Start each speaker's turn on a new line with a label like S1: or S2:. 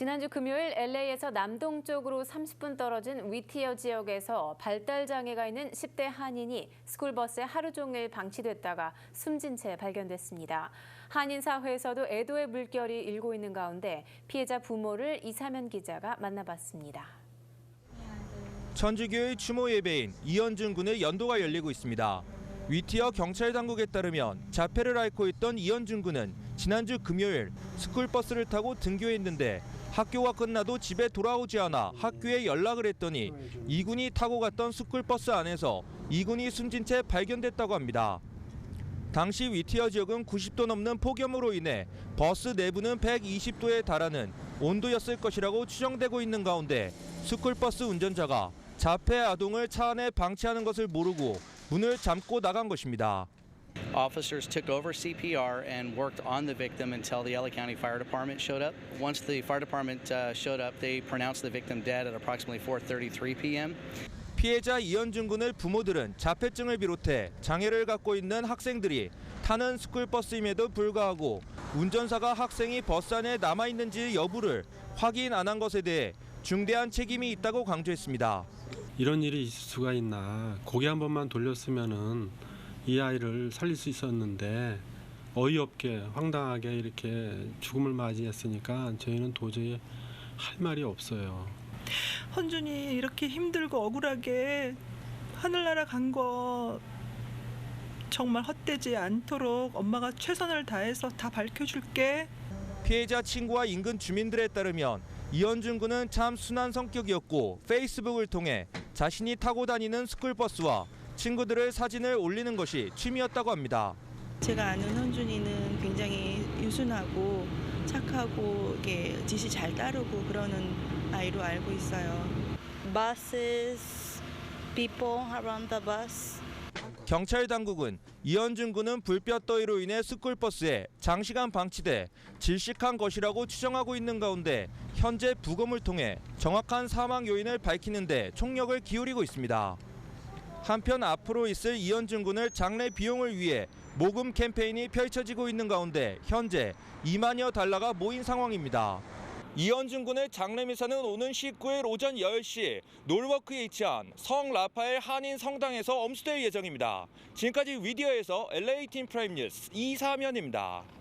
S1: 지난주 금요일 LA에서 남동쪽으로 30분 떨어진 위티어 지역에서 발달 장애가 있는 10대 한인이 스쿨버스에 하루 종일 방치됐다가 숨진 채 발견됐습니다. 한인 사회에서도 애도의 물결이 일고 있는 가운데 피해자 부모를 이사면 기자가 만나봤습니다.
S2: 천주교의 추모 예배인 이현준 군의 연도가 열리고 있습니다. 위티어 경찰 당국에 따르면 자폐를 앓고 있던 이현준 군은 지난주 금요일 스쿨버스를 타고 등교했는데 학교가 끝나도 집에 돌아오지 않아 학교에 연락을 했더니 이 군이 타고 갔던 스쿨버스 안에서 이 군이 숨진 채 발견됐다고 합니다. 당시 위티어 지역은 90도 넘는 폭염으로 인해 버스 내부는 120도에 달하는 온도였을 것이라고 추정되고 있는 가운데 스쿨버스 운전자가 자폐 아동을 차 안에 방치하는 것을 모르고 문을 잠고 나간 것입니다.
S3: Officers took over CPR and worked on the victim until the LA County Fire Department showed up. Once the fire department uh, showed up, they pronounced the victim dead at approximately 4:33 p.m.
S2: 피해자 이현준 군의 부모들은 자폐증을 비롯해 장애를 갖고 있는 학생들이 타는 스쿨버스임에도 불구하고 운전사가 학생이 버스 안에 남아 있는지 여부를 확인 안 한 것에 대해 중대한 책임이 있다고 강조했습니다.
S4: 이런 일이 있을 수가 있나 고개 한 번만 돌렸으면은 이 아이를 살릴 수 있었는데 어이없게 황당하게 이렇게 죽음을 맞이했으니까 저희는 도저히 할 말이 없어요.
S5: 헌준이 이렇게 힘들고 억울하게 하늘나라 간 거 정말 헛되지 않도록 엄마가 최선을 다해서 다 밝혀줄게.
S2: 피해자 친구와 인근 주민들에 따르면 이현준 군은 참 순한 성격이었고 페이스북을 통해 자신이 타고 다니는 스쿨버스와 친구들의 사진을 올리는 것이 취미였다고 합니다.
S6: 제가 아는 현준이는 굉장히 유순하고 착하고 이게 지시 잘 따르고 그러는 아이로 알고 있어요. Buses, people around the bus.
S2: 경찰 당국은 이현준 군은 불볕 더위로 인해 스쿨버스에 장시간 방치돼 질식한 것이라고 추정하고 있는 가운데 현재 부검을 통해 정확한 사망 요인을 밝히는 데 총력을 기울이고 있습니다. 한편 앞으로 있을 이현준 군을 장례 비용을 위해 모금 캠페인이 펼쳐지고 있는 가운데 현재 2만여 달러가 모인 상황입니다. 이현준 군의 장례 미사는 오는 19일 오전 10시 놀워크에 위치한 성 라파엘 한인 성당에서 엄수될 예정입니다. 지금까지 위디어에서 LA 팀 프라임 뉴스 이사면입니다.